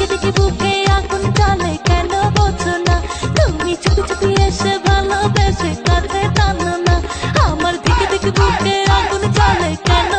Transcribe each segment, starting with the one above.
দেখে দেখে বুকে আগুন জ্বলে, কেন বোঝো না? তুমি চুপি চুপি এসে ভালোবেসে কাছে টানো না। আমার দিকে দিকে বুকে আগুন জ্বলে, কেন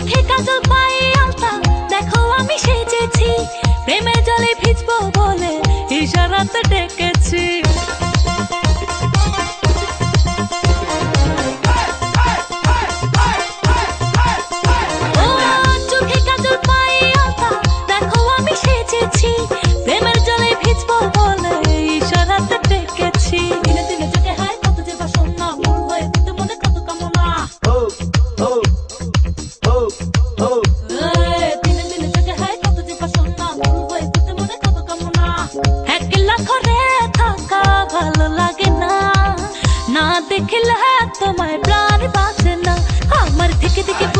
চোখে কাজল পায়ে আলতা দেখো আমি সেজেছি। প্রেমে জলে ভিজবো বলে ইশারাতে ডেকে दिखला तुम्हारे प्राण बासना हमारे हाँ, दिख दिख